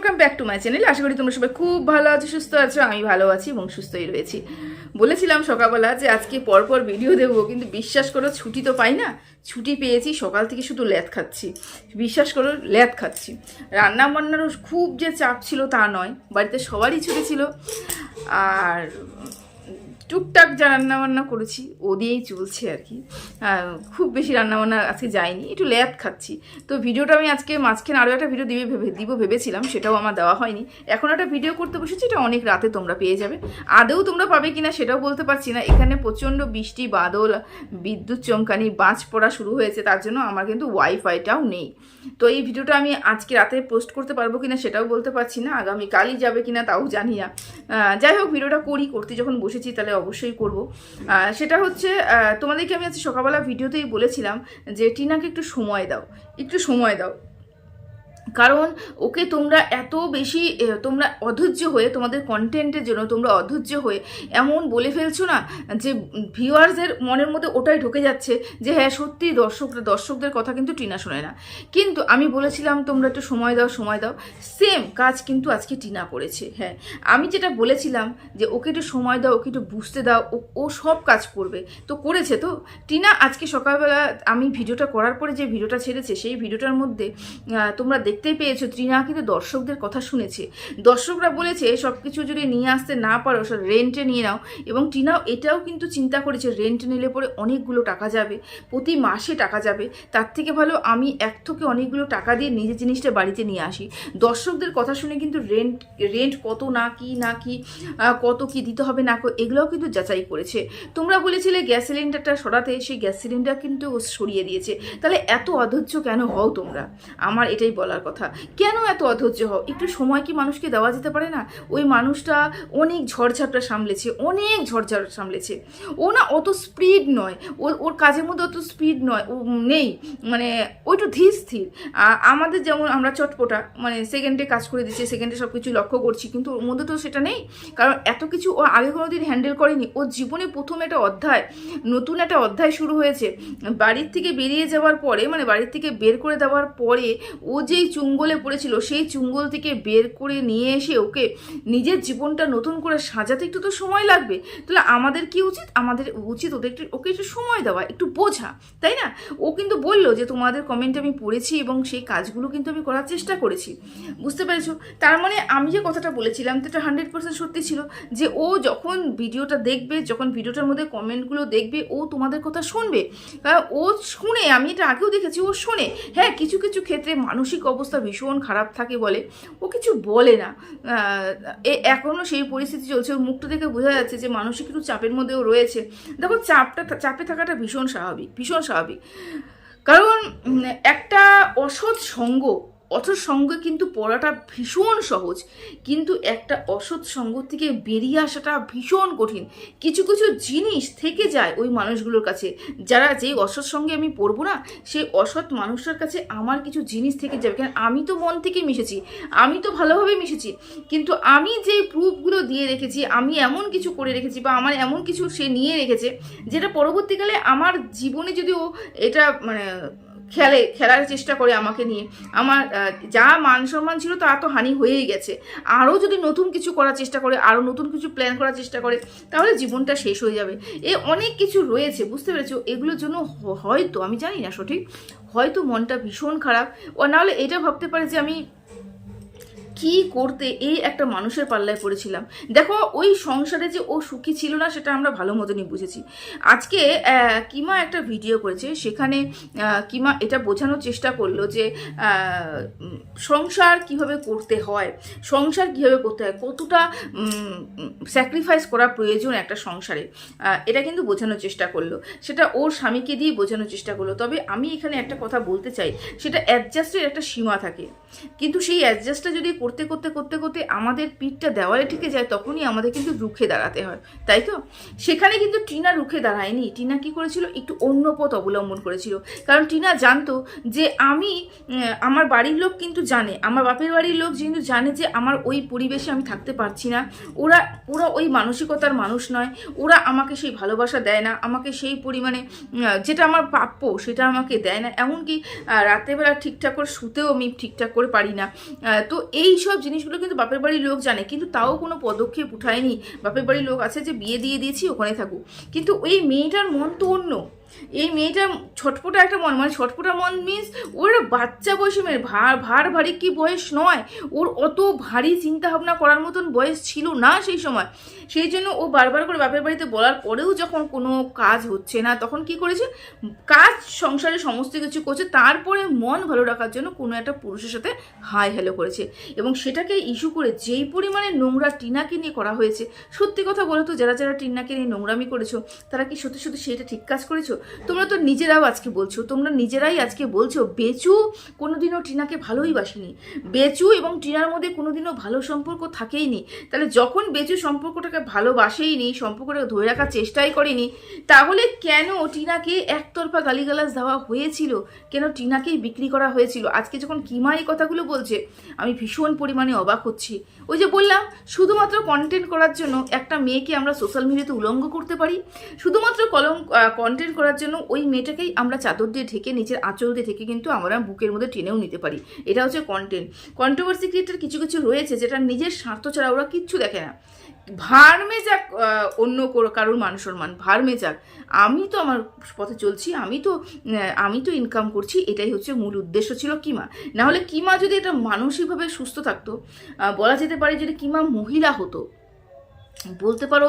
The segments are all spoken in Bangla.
Welcome back to my channel আশা করি তোমরা সবাই খুব ভালো আছো, সুস্থ আছো আমি ভালো আছি এবং সুস্থই রয়েছি। বলেছিলাম সকালবেলা যে আজকে পরপর ভিডিও দেবো, কিন্তু বিশ্বাস করো ছুটি তো পাই না। ছুটি পেয়েছি, সকাল থেকে শুধু ল্যাদ খাচ্ছি। বিশ্বাস করো ল্যাদ খাচ্ছি। রান্না বান্নারও খুব যে চাপ ছিল তা নয়, বাড়িতে সবারই ছুটি ছিল। আর টুকটাক যা রান্নাবান্না করেছি, ও দিয়েই চলছে আর কি। খুব বেশি রান্নাবান্না আজকে যায়নি একটু ল্যাদ খাচ্ছি। তো ভিডিওটা আমি আজকে মাঝখানে আরও একটা ভিডিও দিবে ভেবে দিব ভেবেছিলাম, সেটাও আমার দেওয়া হয়নি। এখন একটা ভিডিও করতে বসেছি, এটা অনেক রাতে তোমরা পেয়ে যাবে। আদেও তোমরা পাবে কিনা সেটাও বলতে পারছি না। এখানে প্রচণ্ড বৃষ্টি, বাদল, বিদ্যুৎ চমকানি, বাজ পড়া শুরু হয়েছে, তার জন্য আমার কিন্তু ওয়াইফাইটাও নেই। তো এই ভিডিওটা আমি আজকে রাতে পোস্ট করতে পারব কিনা সেটাও বলতে পারছি না, আগামীকালই যাবে কিনা তাও জানি না। যাই হোক, ভিডিওটা করি, করতে যখন বসেছি তাহলে অবশ্যই করব। সেটা হচ্ছে তোমাদেরকে আমি আজকে সকালবেলা ভিডিওতেই বলেছিলাম যে টিনাকে একটু সময় দাও, একটু সময় দাও। কারণ ওকে তোমরা এত বেশি তোমরা অধৈর্য হয়ে তোমাদের কন্টেন্টের জন্য তোমরা অধৈর্য হয়ে এমন বলে ফেলছো না যে ভিউয়ার্সের মনের মধ্যে ওটাই ঢুকে যাচ্ছে যে হ্যাঁ সত্যি দর্শকরা দর্শকদের কথা কিন্তু টিনা শোনে না। কিন্তু আমি বলেছিলাম, তোমরা একটু সময় দাও সময় দাও। সেম কাজ কিন্তু আজকে টিনা করেছে হ্যাঁ। আমি যেটা বলেছিলাম যে ওকে একটু সময় দাও, ওকে একটু বুঝতে দাও, ও সব কাজ করবে। তো করেছে তো। টিনা আজকে সকালবেলা আমি ভিডিওটা করার পরে যে ভিডিওটা ছেড়েছে, সেই ভিডিওটার মধ্যে তোমরা তোমরা দেখতেই পেয়েছ, ত্রিনা? কিন্তু দর্শকদের কথা শুনেছে। দর্শকরা বলেছে সব কিছু যদি নিয়ে আসতে না পারো সব রেন্টে নিয়ে নাও। এবং টিনাও এটাও কিন্তু চিন্তা করেছে রেন্ট নিলে পরে অনেকগুলো টাকা যাবে, প্রতি মাসে টাকা যাবে। তার থেকে ভালো আমি এক থেকে অনেকগুলো টাকা দিয়ে নিজের জিনিসটা বাড়িতে নিয়ে আসি। দর্শকদের কথা শুনে কিন্তু রেন্ট রেন্ট কত না কি না কি কত কি দিতে হবে, না এগুলোও কিন্তু যাচাই করেছে। তোমরা বলেছিলে গ্যাস সিলিন্ডারটা সরাতে, সেই গ্যাস সিলিন্ডার কিন্তু সরিয়ে দিয়েছে। তাহলে এত অধৈর্য কেন হও তোমরা? আমার এটাই বলার কথা। কেন এত অধৈর্য হও? একটু সময় কি মানুষকে দেওয়া যেতে পারে না? ওই মানুষটা অনেক ঝড়ঝাপটা সামলেছে, অনেক ঝড়ঝাপ সামলেছে। ও না অত স্পিড নয়। ওর ওর কাজের মধ্যে অত স্পিড নয়, ও নেই। মানে ও একটু ধীর স্থির। আমাদের যেমন আমরা চটপটা মানে সেকেন্ডে কাজ করে দিচ্ছি সেকেন্ডে সব কিছু লক্ষ্য করছি, কিন্তু ওর মধ্যে তো সেটা নেই। কারণ এত কিছু ও আগে কোনো দিন হ্যান্ডেল করেনি। ওর জীবনে প্রথম একটা অধ্যায়, নতুন একটা অধ্যায় শুরু হয়েছে। বাড়ির থেকে বেরিয়ে যাওয়ার পরে মানে বাড়ির থেকে বের করে দেওয়ার পরে, ও যেই চুঙ্গলে পড়েছিল, সেই চুঙ্গল থেকে বের করে নিয়ে এসে ওকে নিজের জীবনটা নতুন করে সাজাতে একটু তো সময় লাগবে। তাহলে আমাদের কি উচিত? আমাদের উচিত ওদের একটু, ওকে একটু সময় দেওয়া, একটু বোঝা, তাই না? ও কিন্তু বলল যে, তোমাদের কমেন্ট আমি পড়েছি এবং সেই কাজগুলো কিন্তু আমি করার চেষ্টা করেছি। বুঝতে পেরেছ? তার মানে আমি যে কথাটা বলেছিলাম তো এটা হান্ড্রেড পার্সেন্ট সত্যি ছিল যে, ও যখন ভিডিওটা দেখবে, যখন ভিডিওটার মধ্যে কমেন্টগুলো দেখবে, ও তোমাদের কথা শুনবে। কারণ ও শুনে, আমি এটা আগেও দেখেছি, ও শোনে। হ্যাঁ কিছু কিছু ক্ষেত্রে মানসিক অবস্থা ভীষণ খারাপ থাকে বলে। ও কিছু বলে না। এ এখনও সেই পরিস্থিতি চলছে। ওর মুখটা দেখে বোঝা যাচ্ছে যে মানসিক একটু চাপের মধ্যেও রয়েছে। দেখো, চাপটা চাপে থাকাটা ভীষণ স্বাভাবিক ভীষণ স্বাভাবিক। কারণ একটা অসৎ সঙ্গ অসৎ সঙ্গে কিন্তু পড়াটা ভীষণ সহজ। কিন্তু একটা অসৎ সঙ্গ থেকে বেরিয়ে আসাটা ভীষণ কঠিন। কিছু কিছু জিনিস থেকে যায় ওই মানুষগুলোর কাছে। যারা যেই অসৎ সঙ্গে আমি পড়ব না, সেই অসৎ মানুষটার কাছে আমার কিছু জিনিস থেকে যাবে। কারণ আমি তো মন থেকে মিশেছি, আমি তো ভালোভাবে মিশেছি। কিন্তু আমি যে প্রুফগুলো দিয়ে রেখেছি, আমি এমন কিছু করে রেখেছি বা আমার এমন কিছু সে নিয়ে রেখেছে, যেটা পরবর্তীকালে আমার জীবনে যদি ও এটা মানে খেলে, খেলার চেষ্টা করে আমাকে নিয়ে। আমার যা মান সম্মান ছিল তা তো হানি হয়েই গেছে। আরও যদি নতুন কিছু করার চেষ্টা করে, আরও নতুন কিছু প্ল্যান করার চেষ্টা করে, তাহলে জীবনটা শেষ হয়ে যাবে। এ অনেক কিছু রয়েছে, বুঝতে পেরেছ? এগুলোর জন্য হয়তো, আমি জানি না সঠিক, হয়তো মনটা ভীষণ খারাপ। ও নাহলে এটা ভাবতে পারে যে আমি কি করতে এই একটা মানুষের পাল্লায় পড়েছিলাম। দেখো, ওই সংসারে যে ও সুখী ছিল না, সেটা আমরা ভালো মতনই বুঝেছি। আজকে কিমা একটা ভিডিও করেছে, সেখানে কিমা এটা বোঝানোর চেষ্টা করল যে সংসার কীভাবে করতে হয়, সংসার কীভাবে করতে হয়, কতটা স্যাক্রিফাইস করা প্রয়োজন একটা সংসারে। এটা কিন্তু বোঝানোর চেষ্টা করল। সেটা ওর স্বামীকে দিয়ে বোঝানোর চেষ্টা করল। তবে আমি এখানে একটা কথা বলতে চাই, সেটা অ্যাডজাস্টের একটা সীমা থাকে। কিন্তু সেই অ্যাডজাস্টটা যদি করতে করতে করতে করতে আমাদের পিঠটা দেওয়ালে ঠেকে যায় তখনই আমাদের কিন্তু রুখে দাঁড়াতে হয়। তাই তো? সেখানে কিন্তু টিনা রুখে দাঁড়ায়নি। টিনা কি করেছিল? একটু অন্য পথ অবলম্বন করেছিল। কারণ টিনা জানতো যে আমি আমার বাড়ির লোক কিন্তু জানে। আমার বাপের বাড়ির লোক কিন্তু জানে যে আমার ওই পরিবেশে আমি থাকতে পারছি না। ওরা ওরা ওই মানসিকতার মানুষ নয়। ওরা আমাকে সেই ভালোবাসা দেয় না। আমাকে সেই পরিমাণে যেটা আমার প্রাপ্য সেটা আমাকে দেয় না। এমনকি আহ, রাতেরবেলা ঠিকঠাক করে শুতেও আমি ঠিকঠাক করে পারি না। তো এই সব জিনিসগুলো কিন্তু বাপের বাড়ির লোক জানে, কিন্তু তাও কোনো পদক্ষেপ উঠায়নি। বাপের বাড়ির লোক আছে যে, বিয়ে দিয়ে দিয়েছি ওখানে থাকুক। কিন্তু ওই মেয়েটার মন তো অন্য। এই মেয়েটা ছটপটা একটা মন মানে ছটপটা মন মিন্স ওর বাচ্চা বয়সী মেয়ের ভার ভার ভারী কি বয়স নয়। ওর অত ভারী চিন্তা ভাবনা করার মতন বয়স ছিল না সেই সময়। সেই জন্য ও বারবার করে বাপের বাড়িতে বলার পরেও যখন কোনো কাজ হচ্ছে না, তখন কি করেছে? কাজ, সংসারে সমস্ত কিছু করছে, তারপরে মন ভালো রাখার জন্য কোনো একটা পুরুষের সাথে হাই হ্যালো করেছে। এবং সেটাকে ইস্যু করে যেই পরিমাণে নোংরা টিনাকে নিয়ে করা হয়েছে, সত্যি কথা বলো তো যারা যারা টিনাকে নিয়ে নোংরামি করেছ, তারা কি সত্যি সত্যি সেটা ঠিক কাজ করেছ? তোমরা তো নিজেরাও আজকে বলছো, তোমরা নিজেরাই আজকে বলছো, বেচু কোনোদিনও টিনাকে ভালোই বাসেনি। বেচু এবং টিনার মধ্যে কোনোদিনও ভালো সম্পর্ক থাকেইনি তাহলে যখন বেচু সম্পর্কটাকে ভালোবাসেইনি সম্পর্কটাকে ধরে রাখার চেষ্টাই করেনি, তাহলে কেন টিনাকে একতরফা গালিগালাজ দেওয়া হয়েছিল? কেন টিনাকেই বিক্রি করা হয়েছিল? আজকে যখন কিমা এই কথাগুলো বলছে, আমি ভীষণ পরিমাণে অবাক হচ্ছি। ওই যে বললাম, শুধুমাত্র কন্টেন্ট করার জন্য একটা মেয়েকে আমরা সোশ্যাল মিডিয়াতে উলঙ্গ করতে পারি? শুধুমাত্র কলম কন্টেন্ট করার জন্য ওই মেয়েটাকেই আমরা চাদর দিয়ে ঢেকে নিচের আঁচল দিয়ে ঢেকে কিন্তু আমরা বুকের মধ্যে টেনেও নিতে পারি। এটা হচ্ছে কন্টেন্ট কন্ট্রোভার্সি ক্রিয়েটার কিছু কিছু রয়েছে যেটা নিজের স্বার্থ ছাড়া ওরা কিচ্ছু দেখে না। ভারমে যাক অন্য কারোর মান সম্মান যাক আমি তো আমার পথে চলছি, আমি তো আমি তো ইনকাম করছি, এটাই হচ্ছে মূল উদ্দেশ্য ছিল কিমা। না হলে কিমা যদি এটা মানসিকভাবে সুস্থ থাকতো বলা যেতে পারে যদি কিমা মহিলা হতো বলতে পারো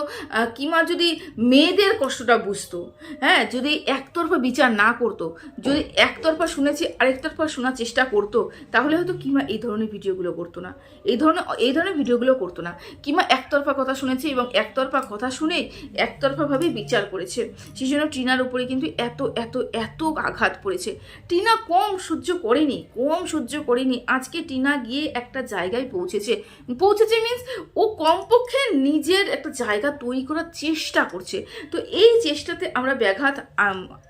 কিমা যদি মেয়েদের কষ্টটা বুঝতো হ্যাঁ যদি একতরফা বিচার না করতো, যদি একতরফা শুনেছি, আরেকতরফা শোনার চেষ্টা করতো, তাহলে হয়তো কিমা এই ধরনের ভিডিওগুলো করতো না। এই ধরনের এই ধরনের ভিডিওগুলো করতো না। কিমা একতরফা কথা শুনেছে এবং একতরফা কথা শুনে একতরফাভাবে বিচার করেছে। সেই জন্য টিনার উপরে কিন্তু এত এত এত আঘাত পড়েছে। টিনা কম সহ্য করেনি, কম সহ্য করেনি। আজকে টিনা গিয়ে একটা জায়গায় পৌঁছেছে। পৌঁছেছে মিন্স ও কমপক্ষে নিজের একটা জায়গা তৈরি করার চেষ্টা করছে। তো এই চেষ্টাতে আমরা ব্যাঘাত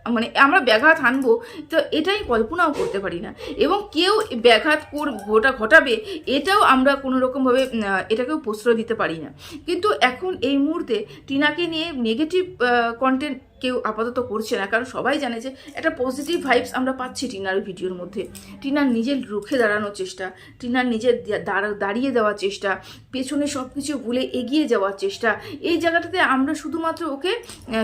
মানে আমরা ব্যাঘাত আনব, তো এটাই কল্পনাও করতে পারি না। এবং কেউ ব্যাঘাত কর, ঘটা, ঘটাবে, এটাও আমরা কোনো রকমভাবে এটাকেও প্রশ্রয় দিতে পারি না। কিন্তু এখন এই মুহূর্তে টিনাকে নিয়ে নেগেটিভ কন্টেন্ট কেউ আপাতত করছে না। কারণ সবাই জানে যে একটা পজিটিভ ভাইবস আমরা পাচ্ছি টিনার ভিডিওর মধ্যে। টিনার নিজের রুখে দাঁড়ানোর চেষ্টা টিনার নিজের দাঁড়া- দাঁড়িয়ে দেওয়ার চেষ্টা, পেছনে সব কিছু ভুলে এগিয়ে যাওয়ার চেষ্টা। এই জায়গাটাতে আমরা শুধুমাত্র ওকে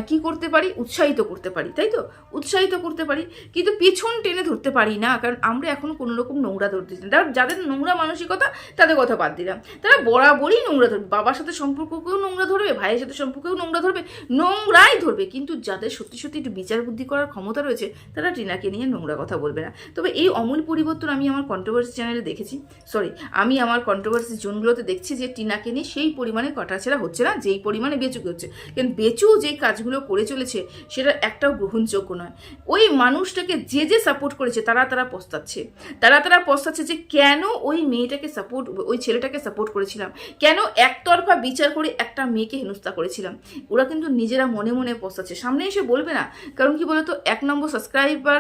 কি করতে পারি? উৎসাহিত করতে পারি, তাই তো? উৎসাহিত করতে পারি, কিন্তু পেছন টেনে ধরতে পারি না। কারণ আমরা এখন কোনো রকম নোংরা ধরতে। যাদের নোংরা মানসিকতা, তাদের কথা বাদ দিলাম। তারা বরাবরই নোংরা ধরবে। বাবার সাথে সম্পর্ককেও নোংরা ধরবে, ভাইয়ের সাথে সম্পর্কেও নোংরা ধরবে, নোংরাই ধরবে। কিন্তু যাদের সত্যি সত্যি একটু বিচার বুদ্ধি করার ক্ষমতা রয়েছে, তারা টিনাকে নিয়ে নোংরা কথা বলবে না। তবে এই অমূল পরিবর্তন আমি আমার কন্ট্রোভার্সি চ্যানেলে দেখেছি। সরি আমি আমার কন্ট্রোভার্সি জোনগুলোতে দেখছি যে টিনাকে নিয়ে সেই পরিমাণে কটাছেড়া হচ্ছে না, যেই পরিমাণে বেচুকে হচ্ছে। কারণ বেচু যেই কাজগুলো করে চলেছে, সেটা একটাও গ্রহণযোগ্য নয়। ওই মানুষটাকে যে যে সাপোর্ট করেছে, তারা তারা পস্তাচ্ছে। তারা তারা পস্তাচ্ছে যে কেন ওই মেয়েটাকে সাপোর্ট ওই ছেলেটাকে সাপোর্ট করেছিলাম? কেন একতরফা বিচার করে একটা মেয়েকে হেনস্থা করেছিলাম? ওরা কিন্তু নিজেরা মনে মনে পস্তাচ্ছে। সামনে এসে বলবে না। কারণ কি বলতো, এক নম্বর সাবস্ক্রাইবার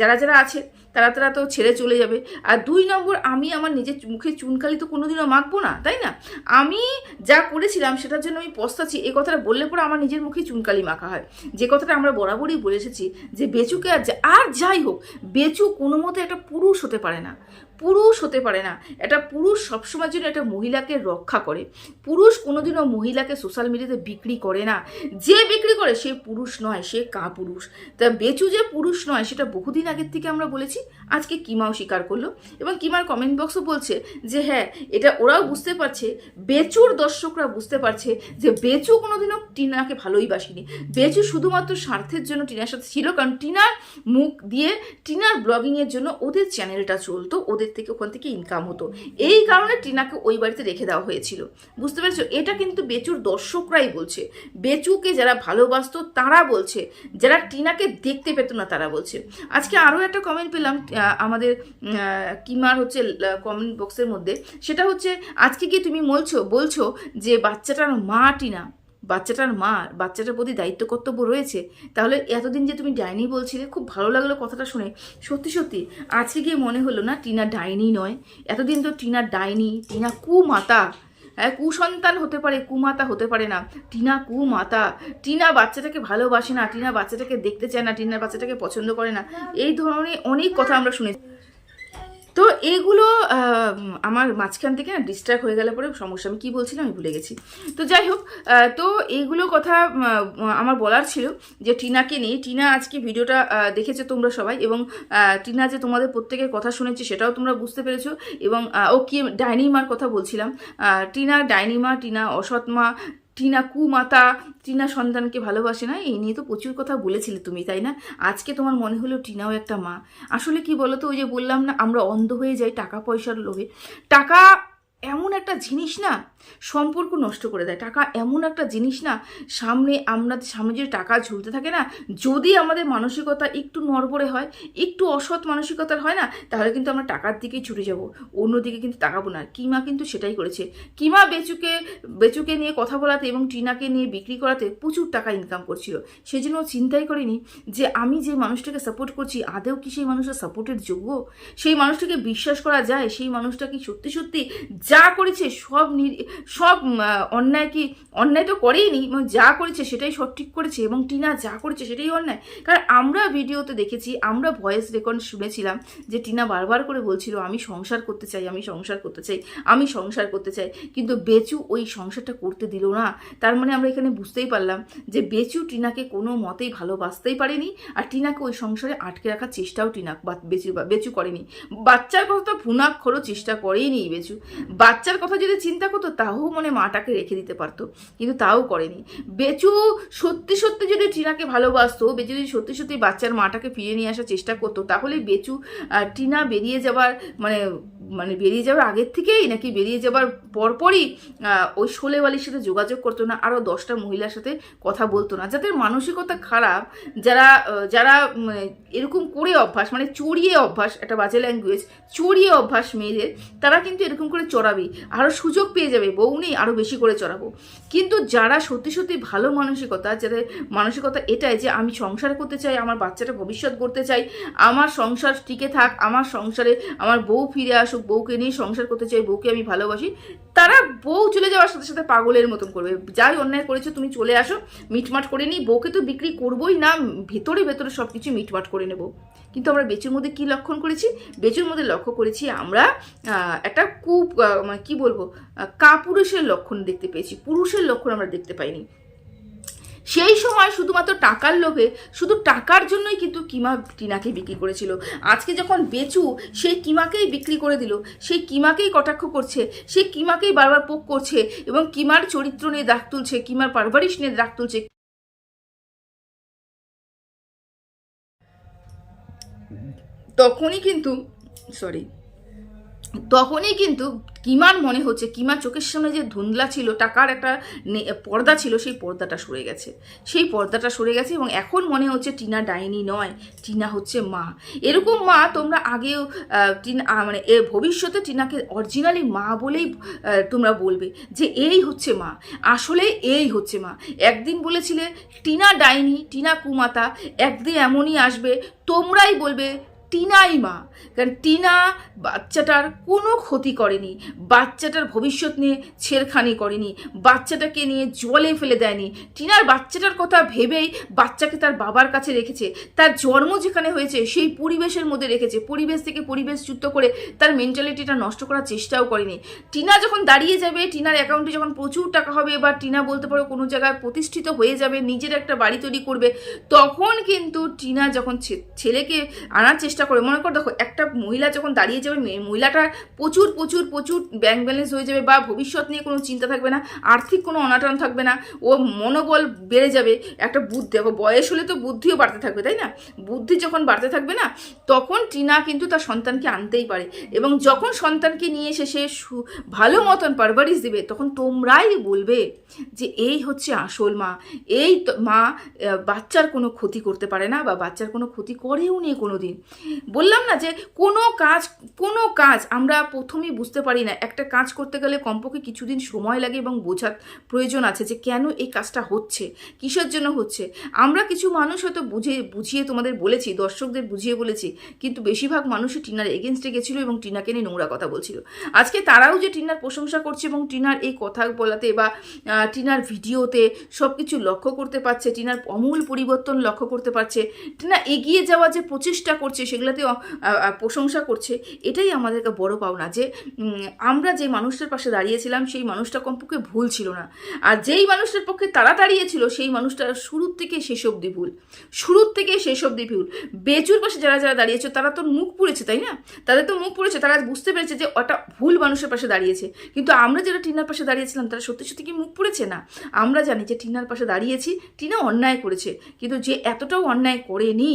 যারা যারা আছে, তারা তারা তো ছেড়ে চলে যাবে। আর দুই নম্বর, আমি আমার নিজের মুখে চুনকালি তো কোনোদিনও মাখবো না, তাই না? আমি যা করেছিলাম, সেটার জন্য আমি পস্তাচ্ছি। এই কথাটা বললে পরে আমার নিজের মুখে চুনকালি মাখা হয়। যে কথাটা আমরা বরাবরই বলে এসেছি যে বেচুকে আর আর যাই হোক, বেচু কোনো মতে একটা পুরুষ হতে পারে না। পুরুষ হতে পারে না। একটা পুরুষ সবসময় জন্য একটা মহিলাকে রক্ষা করে। পুরুষ কোনোদিনও মহিলাকে সোশ্যাল মিডিয়াতে বিক্রি করে না। যে বিক্রি করে সে পুরুষ নয়, সে কা পুরুষ তা বেচু যে পুরুষ নয়, সেটা বহুদিন আগের থেকে আমরা বলেছি, আজকে কিমাও স্বীকার করল। এবং কিমার কমেন্ট বক্সও বলছে যে হ্যাঁ এটা ওরাও বুঝতে পারছে, বেচুর দর্শকরা বুঝতে পারছে যে, বেচু কোনোদিনও টিনাকে ভালোই বাসেনি। বেচু শুধুমাত্র স্বার্থের জন্য টিনার সাথে ছিল, কারণ টিনার মুখ দিয়ে টিনার ব্লগিংয়ের জন্য ওদের চ্যানেলটা চলতো, ওদের থেকে ওখান থেকে ইনকাম হতো। এই কারণে টিনাকে ওই বাড়িতে রেখে দেওয়া হয়েছিল। বুঝতে পেরেছ? এটা কিন্তু বেচুর দর্শকরাই বলছে। বেচুকে যারা ভালোবাসতো, তারা বলছে। যারা টিনাকে দেখতে পেত না, তারা বলছে। আজকে আরও একটা কমেন্ট পেলাম আমাদের কিমার হচ্ছে কমেন্ট বক্সের মধ্যে। সেটা হচ্ছে, আজকে কি তুমি বলছো বলছো যে বাচ্চাটার মা টিনা। বাচ্চাটার মা বাচ্চাটার প্রতি দায়িত্ব, কর্তব্য রয়েছে, তাহলে এতদিন যে তুমি ডাইনি বলছিলে, খুব ভালো লাগল কথাটা শুনে। সত্যি সত্যি, আজকে গিয়ে মনে হলো না টিনা ডাইনি নয়। এতদিন তো টিনা ডাইনি, টিনা কুমাতা। হ্যাঁ কুসন্তান হতে পারে, কুমাতা হতে পারে না। টিনা কুমাতা। টিনা বাচ্চাটাকে ভালোবাসে না, টিনা বাচ্চাটাকে দেখতে চায় না, টিনা বাচ্চাটাকে পছন্দ করে না। এই ধরনের অনেক কথা আমরা শুনেছি। তো এগুলো আমার মাঝখান থেকে না ডিস্ট্র্যাক্ট হয়ে গেলে পরে সমস্যা। আমি কী বলছিলাম আমি ভুলে গেছি। তো যাই হোক তো এইগুলো কথা আমার বলার ছিল যে টিনাকে নিয়ে। টিনা আজকে ভিডিওটা দেখেছে তোমরা সবাই এবং টিনা যে তোমাদের প্রত্যেকের কথা শুনেছে সেটাও তোমরা বুঝতে পেরেছ এবং ও কি ডাইনিমার কথা বলছিলাম। টিনা ডাইনিমা টিনা অসৎমা টিনা কুমাতা, টিনা সন্তানকে ভালোবাসে না? এই নিয়ে তো প্রচুর কথা বলেছিলে তুমি, তাই না? আজকে তোমার মনে হলো টিনাও একটা মা। আসলে কি বলো তো ওই যে বললাম না, আমরা অন্ধ হয়ে যাই টাকা পয়সার লোভে। টাকা এমন একটা জিনিস না সম্পর্ক নষ্ট করে দেয়। টাকা এমন একটা জিনিস না সামনে আমরা সামনে টাকা ঝুলতে থাকে না, যদি আমাদের মানসিকতা একটু নড়বড়ে হয়, একটু অসৎ মানসিকতার হয় না, তাহলে কিন্তু আমরা টাকার দিকেই ছুটে যাব। অন্যদিকে কিন্তু তাকাবো না। কিমা কিন্তু সেটাই করেছে। কিমা বেচুকে বেচুকে নিয়ে কথা বলাতে এবং টিনাকে নিয়ে বিক্রি করাতে প্রচুর টাকা ইনকাম করছিল। সেই জন্য চিন্তাই করেনি যে আমি যে মানুষটাকে সাপোর্ট করছি, আদেও কি সেই মানুষটা সাপোর্টের যোগ্য? সেই মানুষটাকে বিশ্বাস করা যায়? সেই মানুষটা কি সত্যি সত্যি যা করেছে সব সব অন্যায় কি, অন্যায় তো করেইনি, এবং যা করেছে সেটাই সঠিক করেছে, এবং টিনা যা করেছে সেটাই অন্যায়। কারণ আমরা ভিডিওতে দেখেছি, আমরা ভয়েস রেকর্ড শুনেছিলাম যে টিনা বারবার করে বলছিল, আমি সংসার করতে চাই, আমি সংসার করতে চাই, আমি সংসার করতে চাই। কিন্তু বেচু ওই সংসারটা করতে দিল না। তার মানে আমরা এখানে বুঝতেই পারলাম যে বেচু টিনাকে কোনো মতেই ভালোবাসতেই পারেনি, আর টিনাকে ওই সংসারে আটকে রাখার চেষ্টাও টিনা বেচু বেচু করেনি। বাচ্চার কথা তো ভুনাক্ষরও চেষ্টা করেইনি বেচু। বাচ্চার কথা যদি চিন্তা করতো, তাও মনে মাটাকে রেখে দিতে পারতো। কিন্তু তাও করেনি। বেচু সত্যি সত্যি যদি টিনাকে ভালোবাসতো, বেচু যদি সত্যি সত্যি বাচ্চার মাটাকে ফিরিয়ে নিয়ে আসার চেষ্টা করতো তাহলে বেচু টিনা বেরিয়ে যাবার মানে মানে বেরিয়ে যাওয়ার আগের থেকেই নাকি বেরিয়ে যাবার পরপরই ওই শোলেওয়ালির সাথে যোগাযোগ করতো না আরও দশটা মহিলার সাথে কথা বলতো না। যাদের মানসিকতা খারাপ, যারা যারা এরকম করে অভ্যাস মানে চড়িয়ে অভ্যাস, একটা বাজে ল্যাঙ্গুয়েজ চড়িয়ে অভ্যাস মেয়েদের, তারা কিন্তু এরকম করে চড়াবে আরও সুযোগ পেয়ে যাবে, বউ নেই আরও বেশি করে চড়াবো। কিন্তু যারা সত্যি সত্যি ভালো মানসিকতা, যাদের মানসিকতা এটাই যে আমি সংসার করতে চাই, আমার বাচ্চাটা ভবিষ্যৎ করতে চাই, আমার সংসার টিকে থাক, আমার সংসারে আমার বউ ফিরে আসুক বউকে নিয়ে সংসার করতে চাই, বউকে আমি ভালোবাসি, তারা বউ চলে যাওয়ার সাথে সাথে পাগলের মতন করবে। যাই অন্যায় করেছ, তুমি চলে আসো, মিটমাট করে নিই, বউকে তো বিক্রি করবোই না, ভেতরে ভেতরে সব কিছু মিটমাট করে নেব। কিন্তু আমরা বেচুর মধ্যে কি লক্ষণ করেছি? বেচুর মধ্যে লক্ষ্য করেছি আমরা একটা কূপ মানে কি বলব কাপুরুষের লক্ষণ দেখতে পেয়েছি। পুরুষের লক্ষণ আমরা দেখতে পাইনি। সেই সময় শুধুমাত্র টাকার লোভে, শুধু টাকার জন্যই কিন্তু কিমা টিনাকে বিক্রি করেছিল। আজকে যখন বেচু, সেই কিমাকেই বিক্রি করে দিল। সেই কিমাকেই কটাক্ষ করছে, সেই কিমাকেই বারবার পোক করছে এবং কিমার চরিত্র নিয়ে দাগ তুলছে, কিমার পারভারিশ নিয়ে দাগ তুলছে। তখনই কিন্তু সরি তখনই কিন্তু কিমার মনে হচ্ছে, কিমার চোখের সামনে যে ধুন্দলা ছিল, টাকার একটা পর্দা ছিল, সেই পর্দাটা সরে গেছে। সেই পর্দাটা সরে গেছে এবং এখন মনে হচ্ছে টিনা ডাইনি নয়, টিনা হচ্ছে মা। এরকম মা তোমরা আগেও টিনা মানে এ ভবিষ্যতে টিনাকে অরিজিনালি মা বলেই তোমরা বলবে যে এই হচ্ছে মা। আসলে এই হচ্ছে মা। একদিন বলেছিলে, টিনা ডাইনি, টিনা কুমাতা, একদিন এমনই আসবে, তোমরাই বলবে টিনাই মা। কারণ টিনা বাচ্চাটার কোনো ক্ষতি করেনি, বাচ্চাটার ভবিষ্যৎ নিয়ে ছেড়খানি করেনি, বাচ্চাটাকে নিয়ে জলে ফেলে দেয়নি। টিনার বাচ্চাটার কথা ভেবেই বাচ্চাকে তার বাবার কাছে রেখেছে, তার জন্ম যেখানে হয়েছে সেই পরিবেশের মধ্যে রেখেছে, পরিবেশ থেকে পরিবেশযুক্ত করে তার মেন্টালিটিটা নষ্ট করার চেষ্টাও করেনি। টিনা যখন দাঁড়িয়ে যাবে, টিনার অ্যাকাউন্টে যখন প্রচুর টাকা হবে বা টিনা বলতে পারো কোনো জায়গায় প্রতিষ্ঠিত হয়ে যাবে, নিজের একটা বাড়ি তৈরি করবে, তখন কিন্তু টিনা যখন ছেলেকে আনার চেষ্টা করে, মনে কর দেখো, একটা মহিলা যখন দাঁড়িয়ে যাবে মহিলাটা প্রচুর প্রচুর প্রচুর ব্যাংক ব্যালেন্স হয়ে যাবে বা ভবিষ্যৎ নিয়ে কোনো চিন্তা থাকবে না, আর্থিক কোনো অনাটন থাকবে না, ও মনোবল বেড়ে যাবে, একটা বুদ্ধি, দেখো, বয়স হলে তো বুদ্ধিও বাড়তে থাকবে, তাই না? বুদ্ধি যখন বাড়তে থাকবে না, তখন টিনা কিন্তু তার সন্তানকে আনতেই পারে এবং যখন সন্তানকে নিয়ে এসে সে ভালো মতন পারভারিশ দেবে, তখন তোমরাই বলবে যে, এই হচ্ছে আসল মা, এই মা বাচ্চার কোনো ক্ষতি করতে পারে না বা বাচ্চার কোনো ক্ষতি করেও নি কোনো দিন বললাম না যে কোনো কাজ কোনো কাজ আমরা প্রথমেই বুঝতে পারি না। একটা কাজ করতে গেলে কমপক্ষে কিছুদিন সময় লাগে এবং বোঝার প্রয়োজন আছে যে কেন এই কাজটা হচ্ছে, কিসের জন্য হচ্ছে। আমরা কিছু মানুষ হয়তো বুঝে, বুঝিয়ে তোমাদের বলেছি, দর্শকদের বুঝিয়ে বলেছি, কিন্তু বেশিরভাগ মানুষই টিনার এগেনস্টে গেছিল এবং টিনাকে নিয়ে নোংরা কথা বলছিল। আজকে তারাও যে টিনার প্রশংসা করছে এবং টিনার এই কথা বলাতে বা টিনার ভিডিওতে সব কিছু লক্ষ্য করতে পারছে, টিনার অমূল পরিবর্তন লক্ষ্য করতে পারছে, টিনা এগিয়ে যাওয়া যে প্রচেষ্টা করছে সেই সেগুলোতে প্রশংসা করছে, এটাই আমাদেরকে বড় পাওনা যে আমরা যে মানুষটার পাশে দাঁড়িয়েছিলাম, সেই মানুষটা কমপক্ষে ভুল ছিল না। আর যেই মানুষটার পক্ষে তারা দাঁড়িয়েছিল, সেই মানুষটা শুরুর থেকে শেষ অবধি ভুল। শুরুর থেকে শেষ অবধি ভুল। বেচুর পাশে যারা যারা দাঁড়িয়েছে, তারা তো মুখ পুড়েছে, তাই না? তাদের তো মুখ পুড়েছে, তারা বুঝতে পেরেছে যে, ওটা ভুল মানুষের পাশে দাঁড়িয়েছে। কিন্তু আমরা যারা টিনার পাশে দাঁড়িয়েছিলাম, তারা সত্যি সত্যি কি মুখ পুড়েছে? না। আমরা জানি যে, টিনার পাশে দাঁড়িয়েছি, টিনা অন্যায় করেছে। কিন্তু যে এতটাও অন্যায় করেনি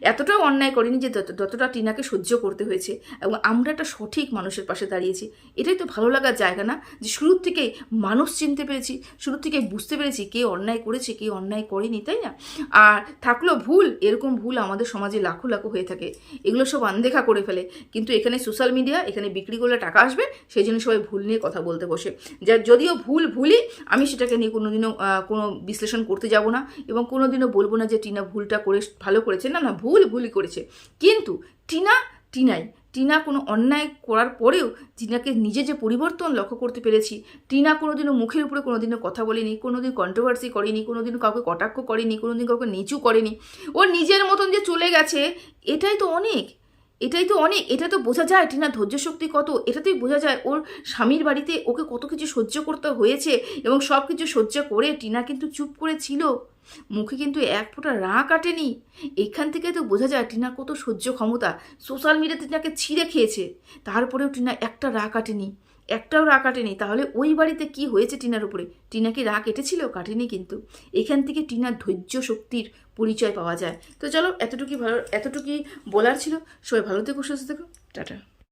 এতটাও অন্যায় করেনি যে যত- যতটা টিনাকে সহ্য করতে হয়েছে এবং আমরা একটা সঠিক মানুষের পাশে দাঁড়িয়েছি। এটাই তো ভালো লাগার জায়গা না? যে শুরুর থেকেই মানুষ চিনতে পেরেছি শুরু থেকে বুঝতে পেরেছি কে অন্যায় করেছে, কে অন্যায় করেনি, তাই না? আর থাকল ভুল, এরকম ভুল আমাদের সমাজে লাখো লাখো হয়ে থাকে। এগুলো সব আনদেখা করে ফেলে। কিন্তু এখানে সোশ্যাল মিডিয়া এখানে বিক্রি করলে টাকা আসবে, সেই জন্য সবাই ভুল নিয়ে কথা বলতে বসে। যা যদিও ভুল ভুলই, আমি সেটাকে নিয়ে কোনোদিনও কোনো বিশ্লেষণ করতে যাব না এবং কোনোদিনও বলব না যে টিনা ভুলটা করে ভালো করেছে। না না ভুল ভুলই করেছে। কিন্তু টিনা, টিনাই, টিনা কোনো অন্যায় করার পরেও টিনাকে নিজে যে পরিবর্তন লক্ষ্য করতে পেরেছি, টিনা কোনোদিনও মুখের উপরে কোনোদিনও কথা বলেনি, কোনোদিন কন্ট্রোভার্সি করেনি কোনোদিন কাউকে কটাক্ষ করেনি, কোনোদিন কাউকে নিচু করেনি। ও নিজের মতন যে চলে গেছে, এটাই তো অনেক। এটাই তো অনেক, এটা তো বোঝা যায় টিনার ধৈর্য শক্তি কত, এটাতেই বোঝা যায় ওর স্বামীর বাড়িতে ওকে কত কিছু সহ্য করতে হয়েছে এবং সব কিছু সহ্য করে টিনা কিন্তু চুপ করে ছিল। মুখে কিন্তু এক ফোঁটা রা কাটেনি। এখান থেকে তো বোঝা যায় টিনার কত সহ্য ক্ষমতা। সোশ্যাল মিডিয়াতে টিনাকে ছিঁড়ে খেয়েছে। তারপরেও টিনা একটা রা কাটেনি। একটাও রা কাটেনি। তাহলে ওই বাড়িতে কি হয়েছে টিনার উপরে? টিনা কি রা কেটেছিল কাটেনি কিন্তু। এখান থেকে টিনার ধৈর্য শক্তির পরিচয় পাওয়া যায়। তো চলো, এতটুকুই ভালো এতটুকুই বলার ছিল। সবাই ভালো থেকো, সুস্থ থেকো। টাটা।